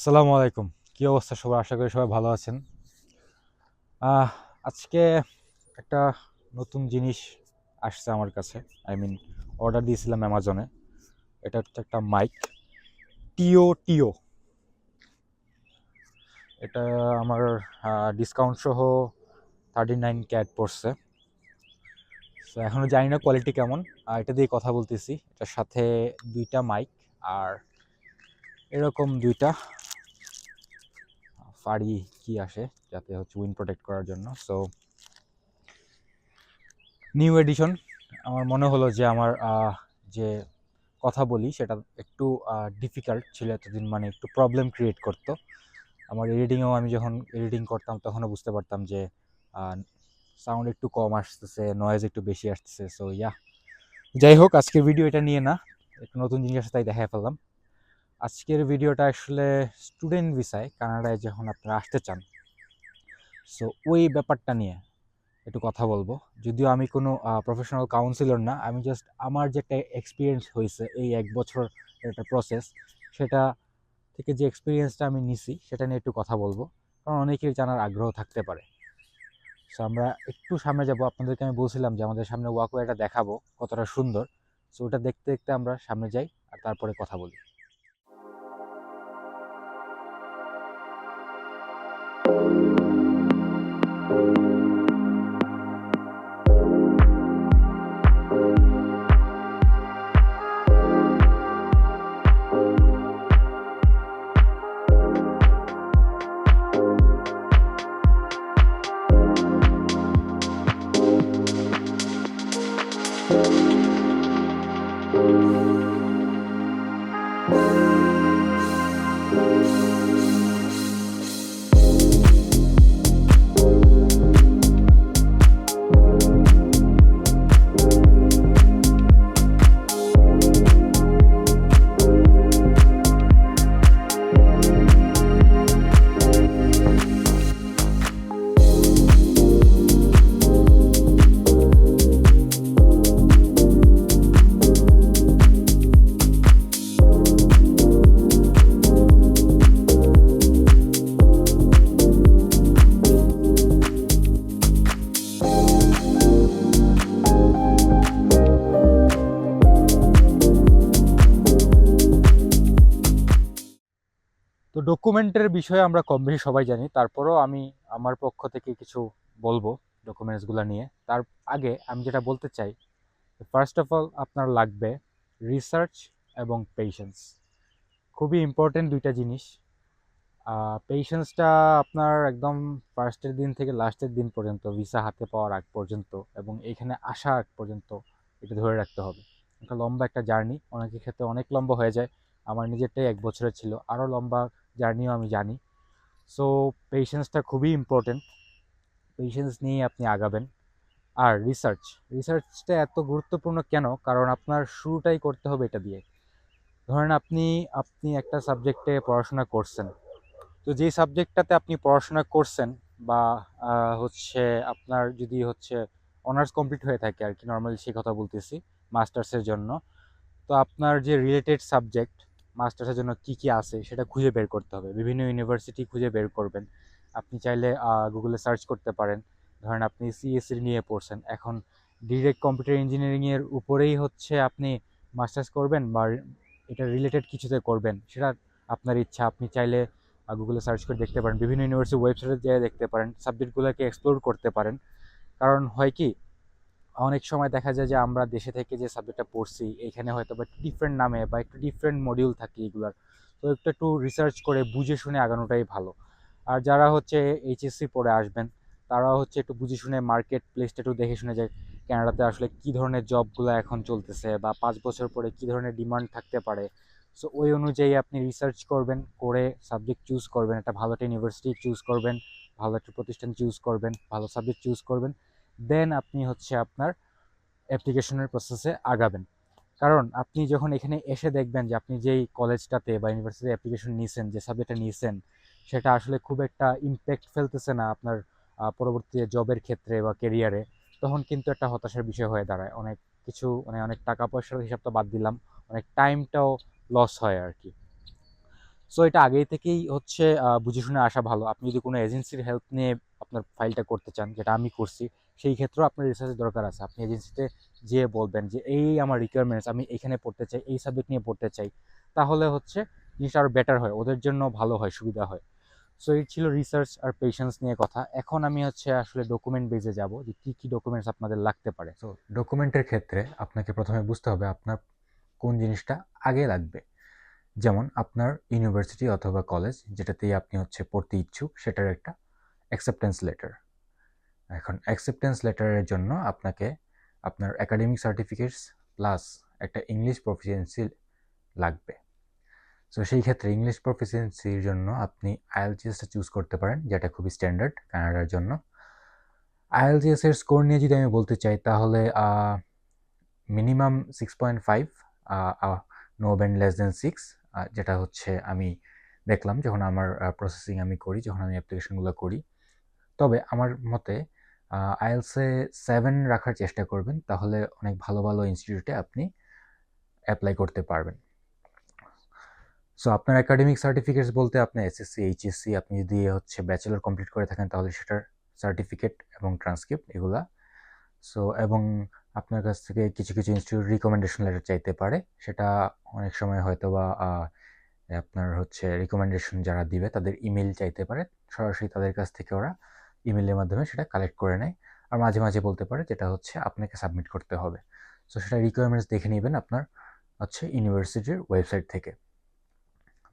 আসসালামু আলাইকুম। কী অবস্থা সবাই আশা করি সবাই ভালো আছেন। আজকে একটা নতুন জিনিস আসছে আমার কাছে। আই মিন অর্ডার দিয়েছিলাম অ্যামাজনে এটা হচ্ছে একটা মাইক টিও টিও এটা আমার ডিসকাউন্ট সহ থার্টি নাইন ক্যাট পড়ছে। তো এখনও জানি না কোয়ালিটি কেমন। আর এটা দিয়ে কথা বলতেছি। এটার সাথে দুইটা মাইক আর এরকম দুইটা। ফাড়ি কি আসে যাতে হচ্ছে উইন্ড প্রোটেক্ট করার জন্য। সো নিউ এডিশন আমার মনে হলো যে আমার যে কথা বলি সেটা একটু ডিফিকাল্ট ছিল এতদিন মানে একটু প্রবলেম ক্রিয়েট করতো। আমার এডিটিংয়েও আমি যখন এডিটিং করতাম তখনও বুঝতে পারতাম যে সাউন্ড একটু কম আসতেছে নয়েজ একটু বেশি আসতেছে। সো ইয়া যাই হোক, আজকের ভিডিও এটা নিয়ে না, একটু নতুন জিনিসের সাথে তাই দেখাই ফেললাম। আজকের ভিডিওটা আসলে স্টুডেন্ট ভিসায় কানাডায় যখন আপনারা আসতে চান। সো ওই ব্যাপারটা নিয়ে একটু কথা বলব। যদিও আমি কোনো প্রফেশনাল কাউন্সিলর না, আমি জাস্ট আমার যে একটা এক্সপিরিয়েন্স হয়েছে, এই এক বছর একটা প্রসেস সেটা থেকে যে এক্সপিরিয়েন্সটা আমি নিছি, সেটা নিয়ে একটু কথা বলব। কারণ অনেকের জানার আগ্রহ থাকতে পারে। সো আমরা একটু সামনে যাব। আপনাদেরকে আমি বলছিলাম যে, আমাদের সামনে ওয়াকওয়েটা দেখাবো কতটা সুন্দর। সো ওটা দেখতে দেখতে আমরা সামনে যাই আর তারপরে কথা বলি। তো ডকুমেন্টের বিষয়ে আমরা কম বেশি সবাই জানি। তারপরও আমি আমার পক্ষ থেকে কিছু বলব ডকুমেন্টসগুলো নিয়ে। তার আগে আমি যেটা বলতে চাই ফার্স্ট অফ অল আপনার লাগবে রিসার্চ এবং পেশেন্স খুবই ইম্পর্টেন্ট দুইটা জিনিস। পেশেন্সটা আপনার একদম ফার্স্টের দিন থেকে লাস্টের দিন পর্যন্ত ভিসা হাতে পাওয়ার আগ পর্যন্ত এবং এইখানে আসা আগ পর্যন্ত এটা ধরে রাখতে হবে। একটা লম্বা একটা জার্নি অনেকের ক্ষেত্রে অনেক লম্বা হয়ে যায়। আমার নিজেরটাই এক বছরের ছিল। আরও লম্বা জার্নিও আমি জানি। সো পেশেন্সটা খুবই ইম্পর্টেন্ট পেশেন্স নিয়ে আপনি আগাবেন। আর রিসার্চ রিসার্চটা এত গুরুত্বপূর্ণ কেন? কারণ আপনার শুরুটাই করতে হবে এটা দিয়ে। ধরেন আপনি আপনি একটা সাবজেক্টে পড়াশোনা করছেন। তো যেই সাবজেক্টটাতে আপনি পড়াশোনা করছেন বা হচ্ছে আপনার যদি হচ্ছে অনার্স কমপ্লিট হয়ে থাকে আর কি নর্মালি সে কথা বলতেছি মাস্টার্সের জন্য, তো আপনার যে রিলেটেড সাবজেক্ট মাস্টার্সের জন্য কি কি আছে সেটা খুঁজে বের করতে হবে। বিভিন্ন ইউনিভার্সিটি খুঁজে বের করবেন। আপনি চাইলে গুগলে সার্চ করতে পারেন। ধরেন আপনি সিএসসি নিয়ে পড়ছেন। এখন ডিরেক্ট কম্পিউটার ইঞ্জিনিয়ারিংয়ের উপরেই হচ্ছে আপনি মাস্টার্স করবেন বা এটা রিলেটেড কিছুতে করবেন। সেটা আপনার ইচ্ছা। আপনি চাইলে গুগলে সার্চ করে দেখতে পারেন। বিভিন্ন ইউনিভার্সিটি ওয়েবসাইটে যেয়ে দেখতে পারেন। সাবজেক্টগুলোকে এক্সপ্লোর করতে পারেন। কারণ হয় কি অনেক সময় দেখা যায় যে আমরা দেশে থেকে যে সাবজেক্টটা পড়ছি, এখানে হয়তো বা ডিফারেন্ট নামে বা একটু ডিফারেন্ট মডিউল থাকে এগুলার। তো একটু একটু রিসার্চ করে, বুঝে শুনে আগানোটাই ভালো। আর যারা হচ্ছে এইচএসসি পড়ে আসবেন, তারা হচ্ছে একটু বুঝে শুনে মার্কেট প্লেসটা একটু দেখে শুনে যে কানাডাতে আসলে কী ধরনের জবগুলো এখন চলতেছে বা পাঁচ বছর পরে কী ধরনের ডিমান্ড থাকতে পারে। সো ওই অনুযায়ী আপনি রিসার্চ করবেন, করে সাবজেক্ট চুজ করবেন। একটা ভালো একটা ইউনিভার্সিটি চুজ করবেন, ভালো একটা প্রতিষ্ঠান চুজ করবেন, ভালো সাবজেক্ট চুজ করবেন। দেন আপনি হচ্ছে আপনার অ্যাপ্লিকেশনের প্রসেসে আগাবেন। কারণ আপনি যখন এখানে এসে দেখবেন যে আপনি যেই কলেজটাতে বা ইউনিভার্সিটি অ্যাপ্লিকেশন নিয়েছেন যে সাবজেক্টটা নিয়েছেন সেটা আসলে খুব একটা ইম্প্যাক্ট ফেলতেছে না আপনার পরবর্তী জবের ক্ষেত্রে বা কেরিয়ারে তখন কিন্তু একটা হতাশার বিষয় হয়ে দাঁড়ায়। অনেক কিছু মানে অনেক টাকা পয়সার হিসাবটা বাদ দিলাম, অনেক টাইমটাও লস হয় আর কি সো এটা আগেই থেকেই হচ্ছে বুঝে শুনে আসা ভালো। আপনি যদি কোনো এজেন্সির হেল্প নিয়ে আপনার ফাইলটা করতে চান, যেটা আমি করছি সেই ক্ষেত্রেও আপনার রিসার্চের দরকার আছে। আপনি এজেন্সিতে যেয়ে বলবেন যে, এই আমার রিকোয়ারমেন্টস আমি এখানে পড়তে চাই, এই সাবজেক্ট নিয়ে পড়তে চাই। তাহলে হচ্ছে জিনিসটা আরও বেটার হয়, ওদের জন্য ভালো হয়, সুবিধা হয়। সো এই ছিল রিসার্চ আর পেশেন্স নিয়ে কথা। এখন আমি হচ্ছে আসলে ডকুমেন্ট বেজে যাব যে কী কী ডকুমেন্টস আপনাদের লাগতে পারে। সো ডকুমেন্টের ক্ষেত্রে আপনাকে প্রথমে বুঝতে হবে আপনার কোন জিনিসটা আগে লাগবে। যেমন আপনার ইউনিভার্সিটি অথবা কলেজ যেটাতেই আপনি হচ্ছে পড়তে ইচ্ছুক, সেটার একটা অ্যাকসেপ্টেন্স লেটার এখন অ্যাকসেপ্টেন্স লেটারের জন্য আপনাকে আপনার একাডেমিক সার্টিফিকেটস প্লাস একটা ইংলিশ প্রফিসিয়েন্সি লাগবে। সো সেই ক্ষেত্রে ইংলিশ প্রফিসিয়েন্সির জন্য আপনি আইএলজিএসটা চুজ করতে পারেন, যেটা খুবই স্ট্যান্ডার্ড কানাডার জন্য। আইএলটিএস এর স্কোর নিয়ে যদি আমি বলতে চাই, তাহলে minimum six point five no band less than six যেটা হচ্ছে আমি দেখলাম যখন আমার প্রসেসিং আমি করি, যখন আমি অ্যাপ্লিকেশনগুলো করি। তবে আমার মতে আইএলসে সেভেন রাখার চেষ্টা করবেন, তাহলে অনেক ভালো ভালো ইনস্টিটিউটে আপনি অ্যাপ্লাই করতে পারবেন। সো আপনার একাডেমিক সার্টিফিকেটস বলতে আপনি এসএসসি এইচএসসি আপনি যদি হচ্ছে ব্যাচেলর কমপ্লিট করে থাকেন, তাহলে সেটার সার্টিফিকেট এবং ট্রান্সক্রিপ্ট এগুলা। সো এবং আপনার কাছ থেকে কিছু কিছু ইনস্টিটিউট রিকমেন্ডেশন লেটার চাইতে পারে, সেটা অনেক সময় হয়তো বা আপনার হচ্ছে রিকমেন্ডেশন যারা দিবে, তাদের ইমেল চাইতে পারে। সরাসরি তাদের কাছ থেকে ওরা ইমেলের মাধ্যমে সেটা কালেক্ট করে নেয়। আর মাঝে মাঝে বলতে পারে যেটা হচ্ছে আপনাকে সাবমিট করতে হবে। সো সেটা রিকোয়ারমেন্টস দেখে নেবেন আপনার হচ্ছে ইউনিভার্সিটির ওয়েবসাইট থেকে।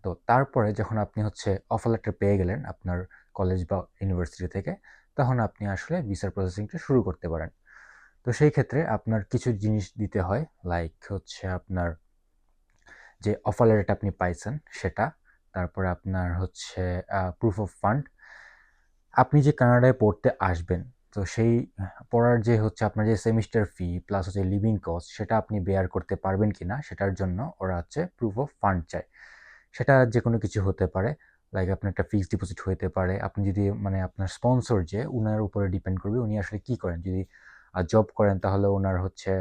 তো তারপরে যখন আপনি হচ্ছে অফার লেটার পেয়ে গেলেন আপনার কলেজ বা ইউনিভার্সিটি থেকে, তখন আপনি আসলে ভিসার প্রসেসিংটা শুরু করতে পারেন। তো সেই ক্ষেত্রে আপনার কিছু জিনিস দিতে হয় লাইক হচ্ছে আপনার যে অফার লেটারটা আপনি পাইছেন সেটা, তারপরে আপনার হচ্ছে প্রুফ অফ ফান্ড আপনি যে কানাডায় পড়তে আসবেন, তো সেই পড়ার যে হচ্ছে আপনার যে সেমিস্টার ফি প্লাস হচ্ছে লিভিং কস্ট সেটা আপনি বেয়ার করতে পারবেন কি না সেটার জন্য ওরা হচ্ছে প্রুফ অফ ফান্ড চায়। সেটা যে কোনো কিছু হতে পারে লাইক আপনার একটা ফিক্সড ডিপোজিট হতে পারে, আপনি যদি মানে আপনার স্পন্সর যে ওনার উপরে ডিপেন্ড করবে, উনি আসলে কী করেন? যদি জব করেন, তাহলে ওনার হচ্ছে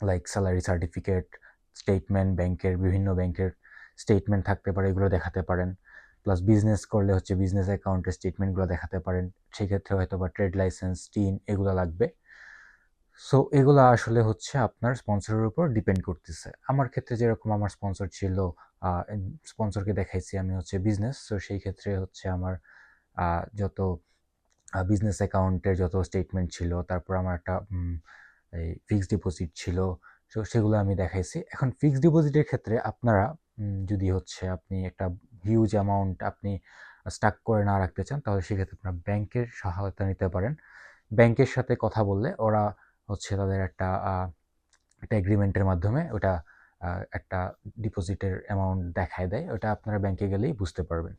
লাইক স্যালারি সার্টিফিকেট স্টেটমেন্ট ব্যাংকের বিভিন্ন ব্যাংকের স্টেটমেন্ট থাকতে পারে, এগুলো দেখাতে পারেন। প্লাস বিজনেস করলে হচ্ছে বিজনেস অ্যাকাউন্টের স্টেটমেন্টগুলো দেখাতে পারেন। সেক্ষেত্রে হয়তো বা ট্রেড লাইসেন্স টিন এগুলো লাগবে। সো এগুলো আসলে হচ্ছে আপনার স্পন্সরের উপর ডিপেন্ড করতেছে। আমার ক্ষেত্রে যেরকম আমার স্পন্সর ছিল স্পন্সরকে দেখাইছি আমি হচ্ছে বিজনেস সো সেই ক্ষেত্রে হচ্ছে আমার যত বিজনেস অ্যাকাউন্টের যত স্টেটমেন্ট ছিল, তারপর আমার একটা এই ফিক্সড ডিপোজিট ছিল, সো, সেগুলো আমি দেখাইছি। এখন ফিক্সড ডিপোজিটের ক্ষেত্রে আপনারা যদি হচ্ছে আপনি একটা হিউজ অ্যামাউন্ট আপনি স্টাক করে না রাখতে চান, তাহলে সেক্ষেত্রে আপনার ব্যাংকের সহায়তা নিতে পারেন। ব্যাংকের সাথে কথা বললে ওরা হচ্ছে তাদের একটা একটা এগ্রিমেন্টের মাধ্যমে ওটা একটা ডিপোজিটের অ্যামাউন্ট দেখায় দেয়। ওটা আপনারা ব্যাংকে গেলেই বুঝতে পারবেন।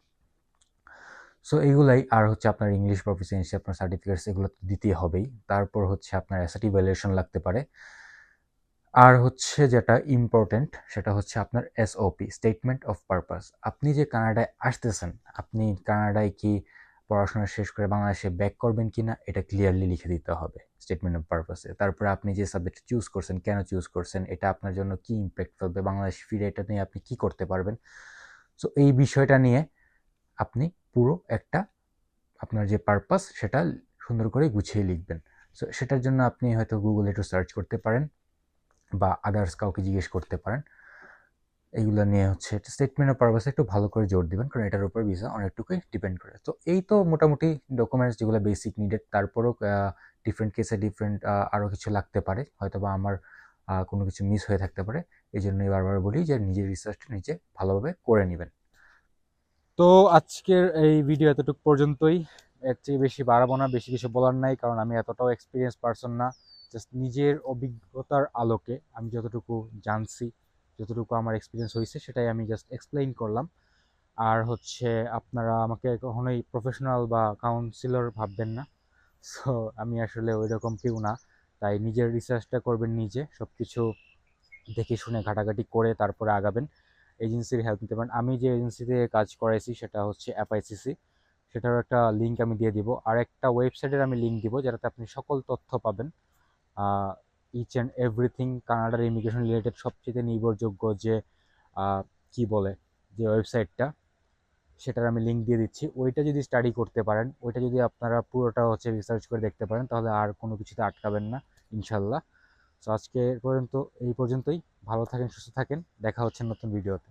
সো এইগুলাই আর হচ্ছে আপনার ইংলিশ প্রফিসিয়েন্সি আপনার সার্টিফিকেটস এগুলো তো দিতেই হবেই। তারপর হচ্ছে আপনার অ্যাসেটি ভ্যালুয়েশন লাগতে পারে। আর হচ্ছে যেটা ইম্পর্টেন্ট সেটা হচ্ছে আপনার এসওপি স্টেটমেন্ট অফ পারপাস আপনি যে কানাডায় আসতেছেন, আপনি কানাডায় কি পড়াশোনা শেষ করে বাংলাদেশে ব্যাক করবেন কি না এটা ক্লিয়ারলি লিখে দিতে হবে স্টেটমেন্ট অফ পারপাসে তারপরে আপনি যে সাবজেক্ট চুজ করছেন, কেন চুজ করছেন, এটা আপনার জন্য কি ইম্প্যাক্ট ফেলবে, বাংলাদেশ ফিরে এটা নিয়ে আপনি কি করতে পারবেন? সো এই বিষয়টা নিয়ে আপনি পুরো একটা আপনার যে পারপাস সেটা সুন্দর করে গুছিয়ে লিখবেন। সো সেটার জন্য আপনি হয়তো গুগলে একটু সার্চ করতে পারেন। বা আদার্স কাউকে জিজ্ঞেস করতে পারেন। এইগুলো নিয়ে হচ্ছে স্টেটমেন্ট অফ পারপাসে একটু ভালো করে জোর দিবেন, কারণ এটার উপর ভিসা অনেকটুকুই ডিপেন্ড করে। তো এই তো মোটামুটি ডকুমেন্টস যেগুলো বেসিক নিডেড তারপরও ডিফারেন্ট কেসে ডিফারেন্ট আরও কিছু লাগতে পারে। হয়তো বা আমার কোনো কিছু মিস হয়ে থাকতে পারে। এই জন্যই বারবার বলি যে নিজের রিসার্চটা নিজে ভালোভাবে করে নেবেন। তো আজকের এই ভিডিও এতটুকু পর্যন্তই। এর চেয়ে বেশি বাড়াবো না, বেশি কিছু বলার নাই, কারণ আমি এতটাও এক্সপিরিয়েন্স পারসন না। জাস্ট নিজের অভিজ্ঞতার আলোকে আমি যতটুকু জানছি, যতটুকু আমার এক্সপিরিয়েন্স হয়েছে, সেটাই আমি জাস্ট এক্সপ্লেইন করলাম। আর হচ্ছে আপনারা আমাকে কখনোই প্রফেশনাল বা কাউন্সিলর ভাববেন না। সো আমি আসলে ওই রকম কেউ না। তাই নিজের রিসার্চটা করবেন নিজে সব কিছু দেখে শুনে ঘাটাঘাটি করে তারপরে আগাবেন। এজেন্সির হেল্প নিতে পারেন। আমি যে এজেন্সিতে কাজ করাইছি, সেটা হচ্ছে অ্যাপাইসিসি সেটারও একটা লিঙ্ক আমি দিয়ে দিব। আর একটা ওয়েবসাইটের আমি লিঙ্ক দিব, যেটাতে আপনি সকল তথ্য পাবেন। ইচ অ্যান্ড এভরিথিং কানাডার ইমিগ্রেশন রিলেটেড সবচেয়ে নির্ভরযোগ্য যে কি বলে, যে ওয়েবসাইটটা সেটার আমি লিঙ্ক দিয়ে দিচ্ছি। ওইটা যদি স্টাডি করতে পারেন, ওইটা যদি আপনারা পুরোটা হচ্ছে রিসার্চ করে দেখতে পারেন, তাহলে আর কোনো কিছুতে আটকাবেন না ইনশাল্লাহ তো আজকে পর্যন্ত, এই পর্যন্তই। ভালো থাকেন, সুস্থ থাকেন। দেখা হচ্ছে নতুন ভিডিওতে